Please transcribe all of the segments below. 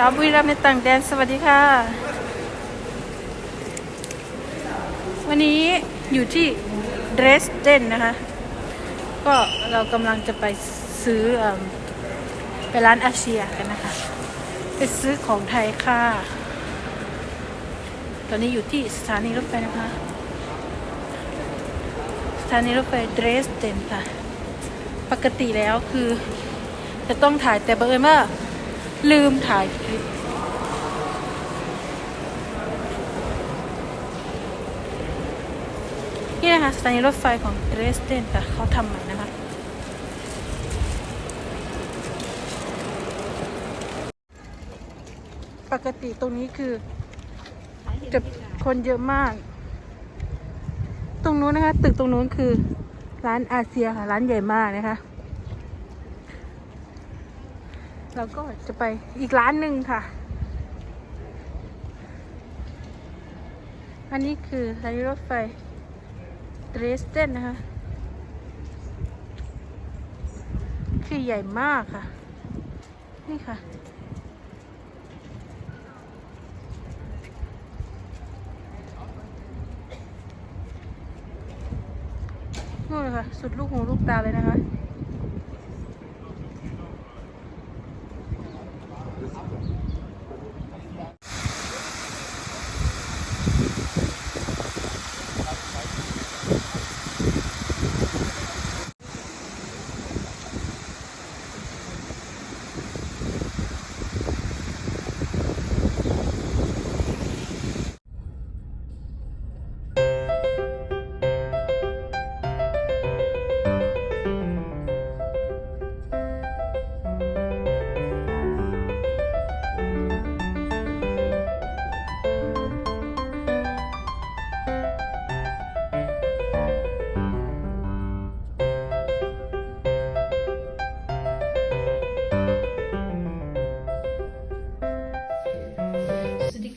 สาวบุรีรัมย์ในต่างแดนสวัสดีค่ะ วันนี้อยู่ที่เดรสเดนนะคะ ก็เรากำลังจะไปซื้ออไปร้านอาเซียกันนะคะ ไปซื้อของไทยค่ะ ตอนนี้อยู่ที่สถานีรถไฟนะคะ สถานีรถไฟเดรสเดนค่ะ ปกติแล้วคือจะต้องถ่ายแต่บังเอิญว่า ลืมถ่ายคลิปนี่นะคะสถานีรถไฟของเดรสเดนค่ะเขาทำใหม่นะคะ ปกติตรงนี้คือจะคนเยอะมาก ตรงนู้นนะคะ ตึกตรงนู้นคือร้านอาเซียค่ะ ร้านใหญ่มากนะคะ เราก็จะไปอีกร้านหนึ่งค่ะ อันนี้คือสถานีรถไฟเดรสเดนนะคะ คือใหญ่มากค่ะ นี่ค่ะนู่นเลยค่ะ สุดลูกหูลูกตาเลยนะคะ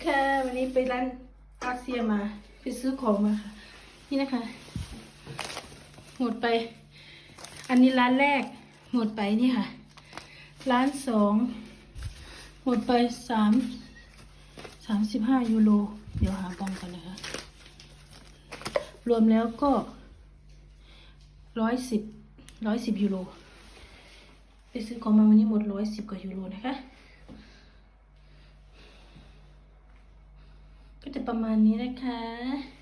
ค่ะ วันนี้ไปร้านอาเซียมาไปซื้อของมาค่ะ นี่นะคะ หมดไป อันนี้ร้านแรก หมดไปนี่ค่ะ ร้านสองหมดไปสามสามสิบห้ายูโร เดี๋ยวหาตังค์กันนะคะ รวมแล้วก็ร้อยสิบร้อยสิบยูโร ไปซื้อของมาวันนี้หมดร้อยสิบกว่ายูโรนะคะ ก็จะประมาณนี้นะคะ